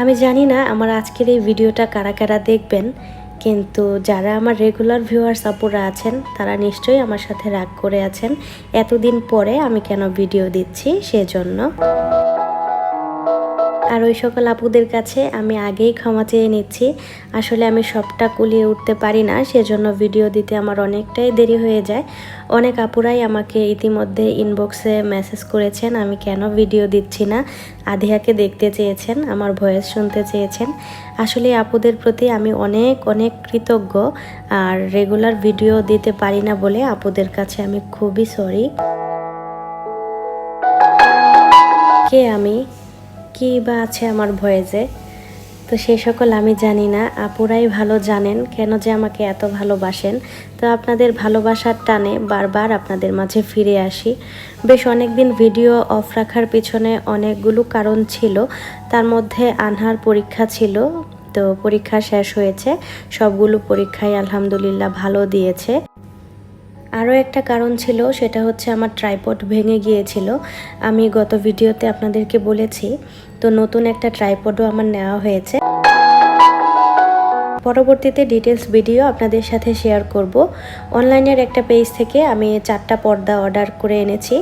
আমি জানি না আমার আজকের এই ভিডিওটা কারা কারা দেখবেন, কিন্তু যারা আমার রেগুলার ভিউয়ার সাপোর্টরা আছেন, তারা নিশ্চয়ই আমার সাথে রাগ করে আছেন। এতদিন পরে আমি কেন ভিডিও দিচ্ছি সেজন্য। আর ওই সকল আপুদের কাছে আমি আগেই ক্ষমা চেয়ে নিচ্ছি। আসলে আমি সবটা কুলিয়ে উঠতে পারি না, সেজন্য ভিডিও দিতে আমার অনেকটাই দেরি হয়ে যায়। অনেক আপুরাই আমাকে ইতিমধ্যে ইনবক্সে মেসেজ করেছেন, আমি কেন ভিডিও দিচ্ছি না? আধিয়াকে দেখতে চেয়েছেন, আমার ভয়েস শুনতে চেয়েছেন। আসলে আপুদের প্রতি আমি অনেক অনেক কৃতজ্ঞ, আর রেগুলার ভিডিও দিতে পারি না বলে আপুদের কাছে আমি খুবই সরি কে আমি? কী বা আছে আমার ভয়েসে তো সে সকল আমি জানি না। আপুরাই ভালো জানেন কেন যে আমাকে এত ভালোবাসেন। তো আপনাদের ভালোবাসার টানে বারবার আপনাদের মাঝে ফিরে আসি। বেশ অনেক দিন ভিডিও অফ রাখার পিছনে অনেকগুলো কারণ ছিল। তার মধ্যে আনহার পরীক্ষা ছিল। তো পরীক্ষা শেষ হয়েছে। সবগুলো পরীক্ষাই আলহামদুলিল্লাহ ভালো দিয়েছে। আরও একটা কারণ ছিল, সেটা হচ্ছে আমার ট্রাইপড ভেঙে গিয়েছিল। আমি গত ভিডিওতে আপনাদেরকে বলেছি, তো নতুন একটা ট্রাইপডও আমার নেওয়া হয়েছে। পরবর্তীতে ডিটেলস ভিডিও আপনাদের সাথে শেয়ার করব। অনলাইনের একটা পেজ থেকে আমি চারটা পর্দা অর্ডার করে এনেছি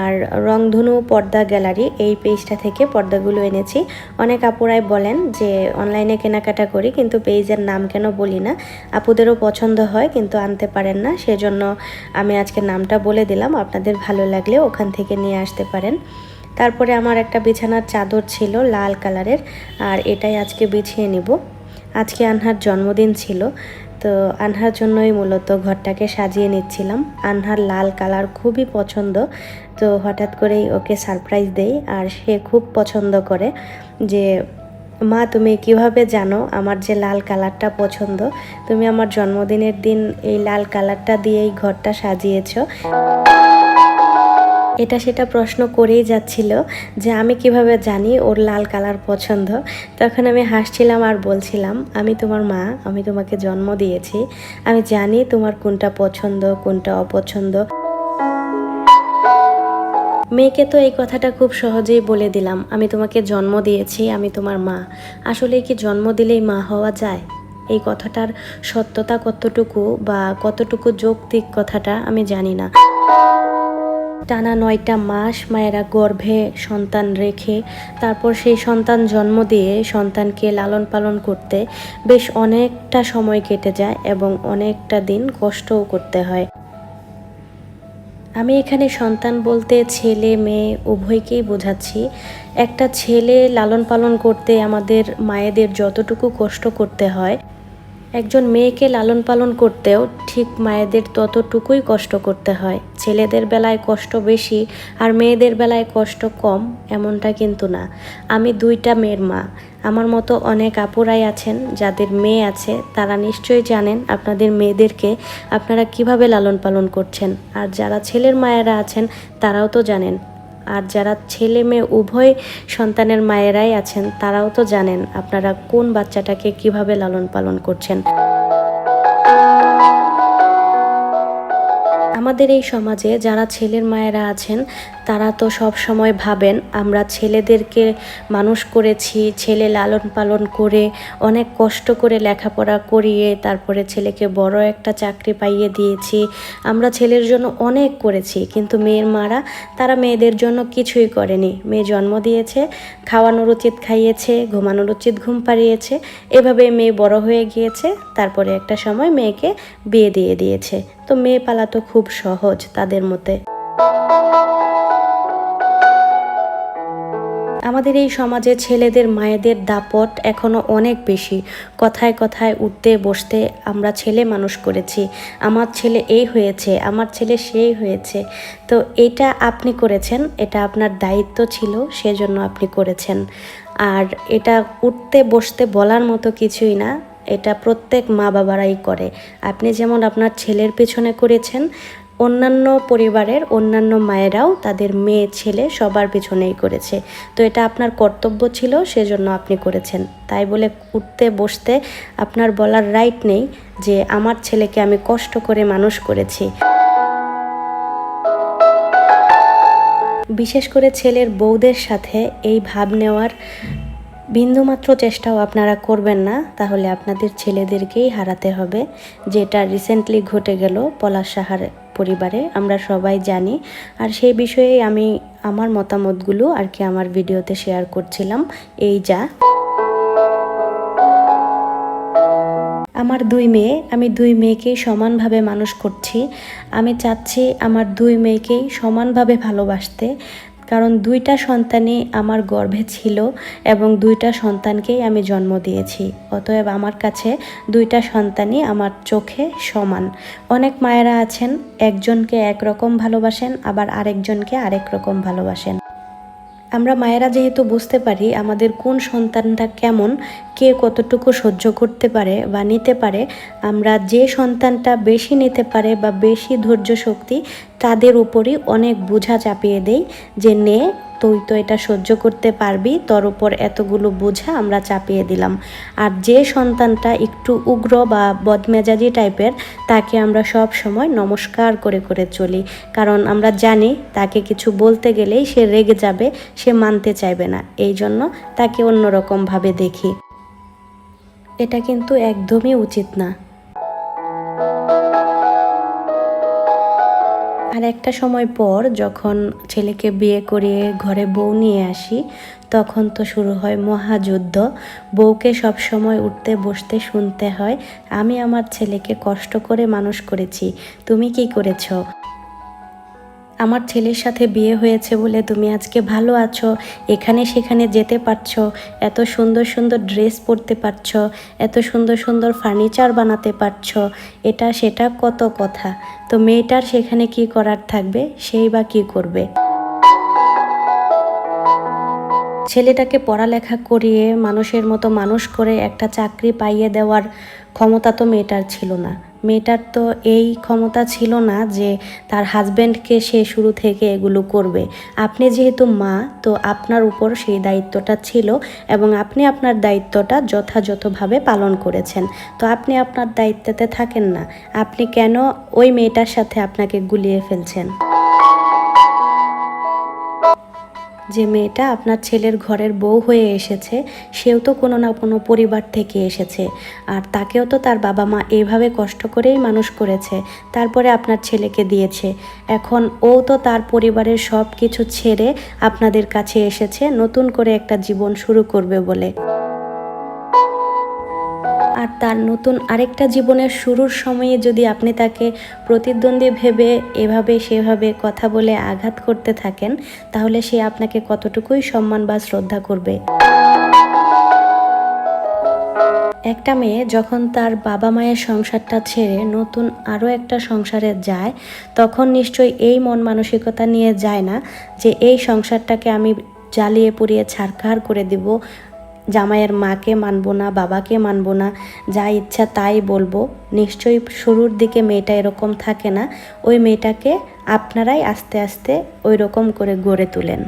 আর রংধনু পর্দা গ্যালারি এই পেজটা থেকে পর্দাগুলো এনেছি। অনেক আপুরাই বলেন যে অনলাইনে কেনাকাটা করি কিন্তু পেজের নাম কেন বলি না। আপুদেরও পছন্দ হয় কিন্তু আনতে পারেন না, সেজন্য আমি আজকে নামটা বলে দিলাম। আপনাদের ভালো লাগলে ওখান থেকে নিয়ে আসতে পারেন। তারপরে আমার একটা বিছানার চাদর ছিল লাল কালারের আর এটাই আজকে বিছিয়ে নিব। আজকে আনহার জন্মদিন ছিল, তো আনহার জন্যই মূলত ঘরটাকে সাজিয়ে নিচ্ছিলাম। আনহার লাল কালার খুবই পছন্দ, তো হঠাৎ করেই ওকে সারপ্রাইজ দেই আর সে খুব পছন্দ করে যে, মা, তুমি কীভাবে জানো আমার যে লাল কালারটা পছন্দ? তুমি আমার জন্মদিনের দিন এই লাল কালারটা দিয়েই ঘরটা সাজিয়েছো। এটা সেটা প্রশ্ন করেই যাচ্ছিল যে আমি কীভাবে জানি ওর লাল কালার পছন্দ। তখন আমি হাসছিলাম আর বলছিলাম, আমি তোমার মা, আমি তোমাকে জন্ম দিয়েছি। আমি জানি তোমার কোনটা পছন্দ, কোনটা অপছন্দ। মেয়েকে তো এই কথাটা খুব সহজেই বলে দিলাম, আমি তোমাকে জন্ম দিয়েছি, আমি তোমার মা। আসলে কি জন্ম দিলেই মা হওয়া যায়? এই কথাটার সত্যতা কতটুকু বা কতটুকু যৌক্তিক কথাটা আমি জানি না। টানা নয়টা মাস মায়েরা গর্ভে সন্তান রেখে তারপর সেই সন্তান জন্ম দিয়ে সন্তানকে লালন পালন করতে বেশ অনেকটা সময় কেটে যায় এবং অনেকটা দিন কষ্টও করতে হয়। আমি এখানে সন্তান বলতে ছেলে, মেয়ে, উভয়কেই বোঝাচ্ছি। একটা ছেলে লালন পালন করতে আমাদের মায়েদের যতটুকু কষ্ট করতে হয় একজন মেয়েকে লালন পালন করতেও ঠিক মায়েদের ততটুকুই কষ্ট করতে হয়। ছেলেদের বেলায় কষ্ট বেশি আর মেয়েদের বেলায় কষ্ট কম এমনটা কিন্তু না। আমি দুইটা মেয়ের মা। আমার মতো অনেক আপুরাই আছেন, যাদের মেয়ে আছে, তারা নিশ্চয়ই জানেন আপনাদের মেয়েদেরকে আপনারা কীভাবে লালন পালন করছেন। আর যারা ছেলের মায়েরা আছেন, তারাও তো জানেন। আর যারা ছেলে মেয়ে, উভয় সন্তানের মায়েরাই আছেন, তারাও তো জানেন আপনারা কোন বাচ্চাটাকে কীভাবে লালন পালন করছেন। আমাদের এই সমাজে যারা ছেলের মায়েরা আছেন, তারা তো সব সময় ভাবেন, আমরা ছেলেদেরকে মানুষ করেছি, ছেলে লালন পালন করে, অনেক কষ্ট করে লেখাপড়া করিয়ে, তারপরে ছেলেকে বড় একটা চাকরি পাইয়ে দিয়েছি, আমরা ছেলের জন্য অনেক করেছি, কিন্তু মেয়ের মারা, তারা মেয়েদের জন্য কিছুই করেনি। মেয়ে জন্ম দিয়েছে, খাওয়ানোর উচিত খাইয়েছে, ঘুমানোর উচিত ঘুম পাড়িয়েছে, এভাবে মেয়ে বড় হয়ে গিয়েছে, তারপরে একটা সময় মেয়েকে বিয়ে দিয়ে দিয়েছে। তো মেয়ে পালা তো খুব সহজ তাদের মতে। আমাদের এই সমাজে ছেলেদের মায়েদের দাপট এখনও অনেক বেশি। কথায় কথায় উঠতে বসতে আমরা ছেলে মানুষ করেছি। আমার ছেলে এই হয়েছে, আমার ছেলে সেই হয়েছে। তো এটা আপনি করেছেন, এটা আপনার দায়িত্ব ছিল, সেজন্য আপনি করেছেন। আর এটা উঠতে বসতে বলার মতো কিছুই না। এটা প্রত্যেক মা বাবারাই করে। আপনি যেমন আপনার ছেলের পেছনে করেছেন, অন্যান্য পরিবারের অন্যান্য মায়েরাও তাদের মেয়ে, ছেলে সবার পেছনেই করেছে। তো এটা আপনার কর্তব্য ছিল, সেজন্য আপনি করেছেন। তাই বলে উঠতে, বসতে আপনার বলার রাইট নেই যে আমার ছেলেকে আমি কষ্ট করে মানুষ করেছি। বিশেষ করে ছেলের বউদের সাথে এই ভাব নেওয়ার বিন্দুমাত্র চেষ্টাও আপনারা করবেন না, তাহলে আপনাদের ছেলেদেরকেই হারাতে হবে। যেটা রিসেন্টলি ঘটে গেল পলাশ সাহার পরিবারে, আমরা সবাই জানি। আর সেই বিষয়ে আমি আমার মতামতগুলো আর কি আমার ভিডিওতে শেয়ার করছিলাম। এই যা। আমার দুই মেয়ে, আমি দুই মেয়েকেই সমানভাবে মানুষ করছি। আমি চাচ্ছি আমার দুই মেয়েকেই সমানভাবে ভালোবাসতে। কারণ দুইটা সন্তানই আমার গর্ভে ছিল এবং দুইটা সন্তানকেই আমি জন্ম দিয়েছি। অতএব আমার কাছে দুইটা সন্তানই আমার চোখে সমান। অনেক মায়েরা আছেন, একজনকে একরকম ভালোবাসেন, আবার আরেকজনকে আরেক রকম ভালোবাসেন। আমরা মায়েরা যেহেতু বুঝতে পারি আমাদের কোন সন্তানটা কেমন, কে কতটুকু সহ্য করতে পারে বা নিতে পারে, আমরা যে সন্তানটা বেশি নিতে পারে বা বেশি ধৈর্য শক্তি তাদের উপরই অনেক বোঝা চাপিয়ে দেই যে নে তুই তো এটা সহ্য করতে পারবি, তোর উপর এতগুলো বোঝা আমরা চাপিয়ে দিলাম। আর যে সন্তানটা একটু উগ্র বা বদমেজাজি টাইপের, তাকে আমরা সব সময় নমস্কার করে করে চলি। কারণ আমরা জানি তাকে কিছু বলতে গেলেই সে রেগে যাবে, সে মানতে চাইবে না। এই জন্য তাকে অন্যরকমভাবে দেখি। এটা কিন্তু একদমই উচিত না। আর একটা সময় পর যখন ছেলেকে বিয়ে করিয়ে ঘরে বউ নিয়ে আসি, তখন তো শুরু হয় মহাযুদ্ধ। বউকে সব সময় উঠতে বসতে শুনতে হয়। আমি আমার ছেলেকে কষ্ট করে মানুষ করেছি। তুমি কি করেছ? আমার ছেলের সাথে বিয়ে হয়েছে বলে তুমি আজকে ভালো আছো, এখানে সেখানে যেতে পারছ, এত সুন্দর সুন্দর ড্রেস পরতে পারছ, এত সুন্দর সুন্দর ফার্নিচার বানাতে পারছ, এটা সেটা কত কথা। তো মেয়েটার সেখানে কি করার থাকবে, সেই বা কি করবে? ছেলেটাকে পড়ালেখা করিয়ে মানুষের মতো মানুষ করে একটা চাকরি পাইয়ে দেওয়ার ক্ষমতা তো মেয়েটার ছিল না। মেয়েটার তো এই ক্ষমতা ছিল না যে তার হাজব্যান্ডকে সে শুরু থেকে এগুলো করবে। আপনি যেহেতু মা, তো আপনার উপর সেই দায়িত্বটা ছিল এবং আপনি আপনার দায়িত্বটা যথাযথভাবে পালন করেছেন। তো আপনি আপনার দায়িত্বতে থাকেন না। আপনি কেন ওই মেয়েটার সাথে আপনাকে গুলিয়ে ফেলছেন? যে মেয়েটা আপনার ছেলের ঘরের বউ হয়ে এসেছে, সেও তো কোনো না কোনো পরিবার থেকে এসেছে। আর তাকেও তো তার বাবা মা এইভাবে কষ্ট করেই মানুষ করেছে, তারপরে আপনার ছেলেকে দিয়েছে। এখন ও তো তার পরিবারের সব কিছু ছেড়ে আপনাদের কাছে এসেছে, নতুন করে একটা জীবন শুরু করবে বলে। আর তার নতুন আরেকটা জীবনের শুরুর সময়ে যদি আপনি তাকে প্রতিদ্বন্দ্বী ভেবে এভাবে সেভাবে কথা বলে আঘাত করতে থাকেন, তাহলে সে আপনাকে কতটুকুই সম্মান বা শ্রদ্ধা করবে? একটা মেয়ে যখন তার বাবা মায়ের সংসারটা ছেড়ে নতুন আরও একটা সংসারে যায়, তখন নিশ্চয়ই এই মন মানসিকতা নিয়ে যায় না যে এই সংসারটাকে আমি জ্বালিয়ে পুড়িয়ে ছাড়খাড় করে দিব জামাইয়ের মাকে মানবো না, বাবাকে মানবো না, যা ইচ্ছা তাই বলব। নিশ্চয়ই শুরুর দিকে মেয়েটা এরকম থাকে না, ওই মেয়েটাকে আপনারাই আস্তে আস্তে ওই রকম করে গড়ে তোলেন।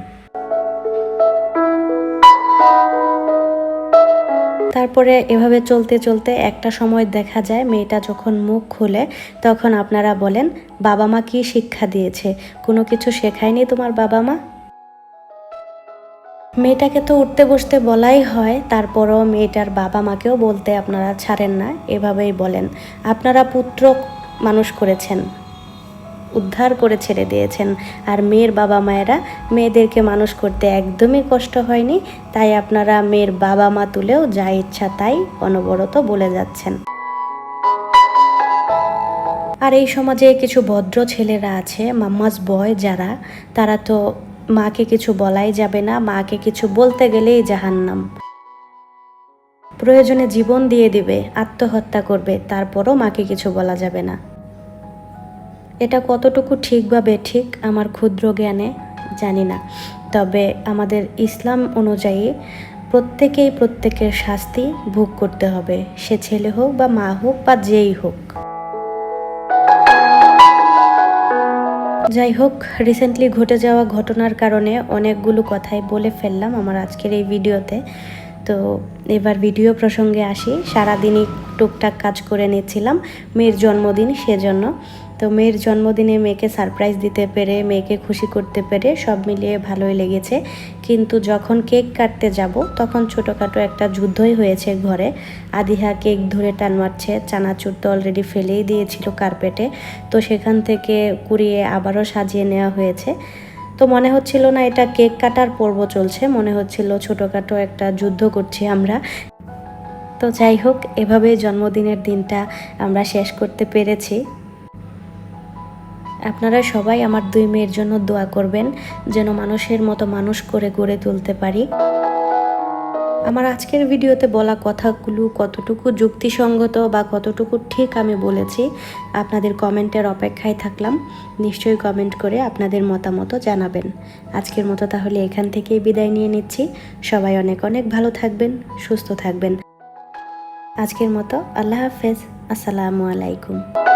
তারপরে এভাবে চলতে চলতে একটা সময় দেখা যায়, মেয়েটা যখন মুখ খুলে তখন আপনারা বলেন, বাবা মা কি শিক্ষা দিয়েছে? কোনো কিছু শেখায়নি তোমার বাবা মা? মেয়েটাকে তো উঠতে বসতে বলাই হয়, তারপরও মেয়েটার বাবা মাকেও বলতে আপনারা ছাড়েন না, এভাবেই বলেন। আপনারা পুত্র মানুষ করেছেন, উদ্ধার করে ছেড়ে দিয়েছেন, আর মেয়ের বাবা মায়েরা মেয়েদেরকে মানুষ করতে একদমই কষ্ট হয়নি, তাই আপনারা মেয়ের বাবা মা তুলেও যা ইচ্ছা তাই অনবরত বলে যাচ্ছেন। আর এই সমাজে কিছু ভদ্র ছেলেরা আছে, মাম্মাস বয় যারা, তারা তো মাকে কিছু বলাই যাবে না, মাকে কিছু বলতে গেলেই জাহান্নাম। প্রয়োজনে জীবন দিয়ে দিবে, আত্মহত্যা করবে, তারপরও মাকে কিছু বলা যাবে না। এটা কতটুকু ঠিকভাবে ঠিক আমার ক্ষুদ্র জ্ঞানে জানি না। তবে আমাদের ইসলাম অনুযায়ী প্রত্যেকেই প্রত্যেকের শাস্তি ভোগ করতে হবে, সে ছেলে হোক বা মা হোক বা যেই হোক। যাই হোক রিসেন্টলি ঘটে যাওয়া ঘটনার কারণে অনেকগুলো কথাই বলে ফেললাম আমার আজকের এই ভিডিওতে। তো এবার ভিডিও প্রসঙ্গে আসি। সারাদিনই টুকটাক কাজ করে নিয়েছিলাম, মেয়ের জন্মদিন সেজন্য। তো মেয়ের জন্মদিনে মেয়েকে সারপ্রাইজ দিতে পেরে, মেয়েকে খুশি করতে পেরে সব মিলিয়ে ভালোই লেগেছে। কিন্তু যখন কেক কাটতে যাব, তখন ছোটোখাটো একটা যুদ্ধই হয়েছে ঘরে। আদিহা কেক ধরে টান মারছে, চানাচুর তো অলরেডি ফেলেই দিয়েছিল কার্পেটে। তো সেখান থেকে কুড়িয়ে আবারও সাজিয়ে নেওয়া হয়েছে। তো মনে হচ্ছিল না এটা কেক কাটার পর্ব চলছে, মনে হচ্ছিল ছোটোখাটো একটা যুদ্ধ করছি আমরা। তো যাই হোক, এভাবেই জন্মদিনের দিনটা আমরা শেষ করতে পেরেছি। আপনারা সবাই আমার দুই মেয়ের জন্য দোয়া করবেন যেন মানুষের মতো মানুষ করে গড়ে তুলতে পারি। আমার আজকের ভিডিওতে বলা কথাগুলো কতটুকু যুক্তিসঙ্গত বা কতটুকু ঠিক আমি বলেছি, আপনাদের কমেন্টের অপেক্ষায় থাকলাম। নিশ্চয়ই কমেন্ট করে আপনাদের মতামত জানাবেন। আজকের মতো তাহলে এখান থেকেই বিদায় নিয়ে নিচ্ছি। সবাই অনেক অনেক ভালো থাকবেন, সুস্থ থাকবেন। আজকের মতো আল্লাহ হাফেজ। আসসালামু আলাইকুম।